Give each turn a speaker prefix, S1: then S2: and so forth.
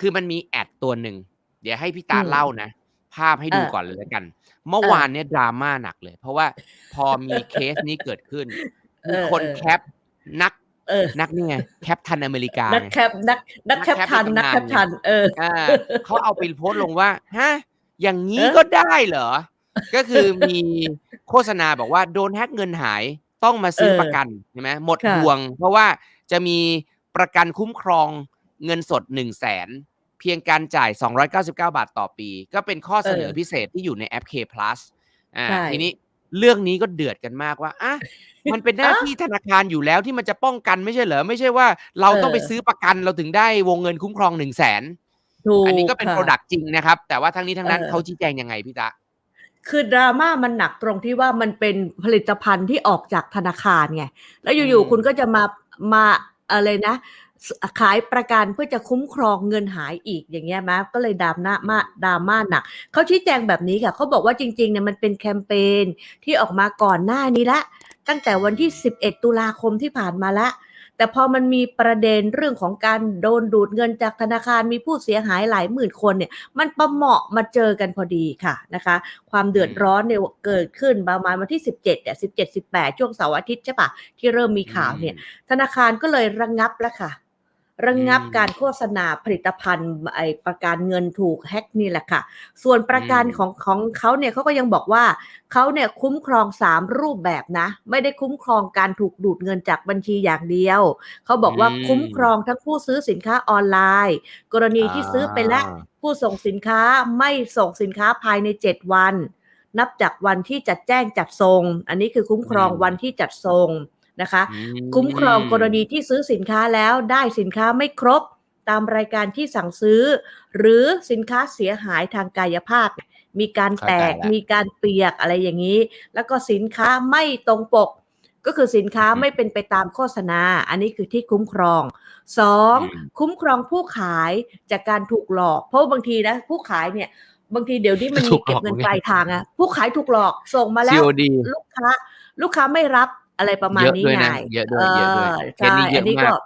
S1: คือมันมีแอดตัวหนึ่ง เดี๋ยวให้พี่ตา
S2: อืม
S1: เล่านะ ภาพให้
S2: เอ
S1: ดู
S2: อ
S1: ก่อนเลยแล้วกัน เมื่อ
S2: เออ
S1: วานเนี่ย drama หนักเลย เพราะว่าพอมีเคสนี้เกิดขึ้น
S2: เอ
S1: มี
S2: อ
S1: คน
S2: เออ
S1: แคปนัก
S2: เออ
S1: นักนี่ไงแคปทันอเมริกา
S2: นัก
S1: ไง
S2: แคปนักนัก
S1: นัก
S2: แคป
S1: แคป
S2: ทัน
S1: ใน
S2: นัก
S1: ตำนาน
S2: แคปทันเออ
S1: อาเขาเอาไปโพสต์ลงว่าฮะอย่างงี้
S2: เออ
S1: ก็ได้เหรอ?ก็คือมีโฆษณาบอกว่าโดนแฮ็กเงินหายต้องมา
S2: เอ
S1: ซื้อ
S2: อ
S1: ประกันใช่ไหมหมด
S2: ค่ะ
S1: ห่วง เพราะว่าจะมีประกันคุ้มครอง เงินสด 100,000เพียงการจ่าย 299 บาทต่อปี ก็เป็นข้อ
S2: เอ
S1: เสนอ
S2: อ
S1: พิเศษที่อยู่ในแอป K Plus อา
S2: ใช่
S1: ทีนี้เรื่องนี้ก็เดือดกันมากว่าอะมันเป็นหน้า
S2: ฮะ
S1: ที่ธนาคารอยู่แล้วที่มันจะป้องกันไม่ใช่เหรอ?ไม่ใช่ว่าเรา
S2: เอ
S1: ต้องไป
S2: อ
S1: ซื้อประกันเราถึงได้วงเงินคุ้มครอง100,000
S2: ถู
S1: อันนี้
S2: ก
S1: ก็เป็น
S2: ค่
S1: พรอดัะกต์จริงนะครับ แต่ว่าทั้งนี้ทั้งนั้น
S2: เออ
S1: เขาชี้แจงยังไงพี่ต๊ะ?
S2: คือ drama มันหนักตรงที่ว่ามันเป็นผลิตภัณฑ์ที่ออกจากธนาคารไง แล้ว
S1: อื
S2: อยู่ๆคุณ
S1: ม
S2: ก็จะมามาอะไรนะส ขายประกันเพื่อจะคุ้มครองเงินหายอีกอย่างเงี้ยไหมก็เลย drama
S1: อื
S2: มา
S1: ม
S2: drama หนักเขาชี้แจงแบบนี้ค่ะเขาบอกว่าจริงๆเนี่ยมันเป็นแคมเพนที่ออกมาก่อนหน้านี้แล้วตั้งแต่วันที่ 11 ตุลาคมที่ผ่านมาแล้วแต่พอมันมีประเด็นเรื่องของการโดนดูดเงินจากธนาคารมีผู้เสียหายหลายหมื่นคนเนี่ย มันประเหมาะมาเจอกันพอดีค่ะนะคะ ความเดื
S1: อื
S2: อด
S1: ม
S2: ร้อนเนี่ยเกิดขึ้นประมาณวันที่ 17เนี่ย17-18 ช่วงเสาร์อาทิตย์ใช่เปล่าที่เริ่มมี
S1: อื
S2: ข่าวเนี่ย
S1: ม
S2: ธนาคารก็เลยระงับแล้วค่ะ ระ
S1: อื
S2: งับการ
S1: ม
S2: โฆษณาผลิตภัณฑ์ไอ้ประกันเงินถูก hack นี่แหละค่ะ ส่วนป
S1: อื
S2: ระกันข
S1: ม
S2: องของเขาเนี่ยเขาก็ยังบอกว่าเขาเนี่ยคุ้มครอง 3 รูปแบบนะ ไม่ได้คุ้มครองการถูกดูดเงินจากบัญชีอย่างเดียว เขาบ
S1: อื
S2: อกว่าคุ้มครอ
S1: ม
S2: งทั้งผู้ซื้อสินค้าออนไลน์ กรณี
S1: อา
S2: ที่ซื้อไปแล้วผู้ส่งสินค้าไม่ส่งสินค้าภายใน 7 วัน นับจากวันที่จัดแจ้งจัดส่งอันนี้คือคุ้ม
S1: อื
S2: ครองวัน
S1: ม
S2: ที่จัดส่ง นะคะ
S1: อื
S2: คุ้มครองกรณี
S1: ม
S2: ที่ซื้อสินค้าแล้วได้สินค้าไม่ครบตามรายการที่สั่งซื้อ หรือสินค้าเสียหายทางกายภาพ มีการ
S1: เข้า
S2: แต
S1: ใจ
S2: ก
S1: แล้ว
S2: มีการเปียกอะไรอย่างงี้ แล้วก็สินค้าไม่ตรงปก ก็คือสินค้า
S1: อือฮึ
S2: ไม่เป็นไปตามโฆษณา อันนี้คือที่คุ้มครอง2
S1: อืม
S2: คุ้มครองผู้ขายจากการถูกหลอก เพราะว่าบางทีนะผู้ขายเนี่ยบางทีเดี๋ยวนี้มัน
S1: ถู
S2: มี
S1: กห
S2: เก็
S1: ล
S2: บอกเงิน
S1: ไง
S2: ปลายทางอะผู้ขายถูกหลอกส่งมาแล้ว
S1: COD
S2: ลูกค้า ลูกค้าไม่รับ อะไรประมา
S1: เย
S2: ณ
S1: อะ
S2: นี้
S1: ด้วย
S2: ไง
S1: นะเยอะด้
S2: เอ
S1: วยเยอะด้วย
S2: อ
S1: เค
S2: ใช
S1: ส่นี้เย
S2: อั
S1: อะ
S2: นนี้
S1: มา
S2: ก็
S1: ก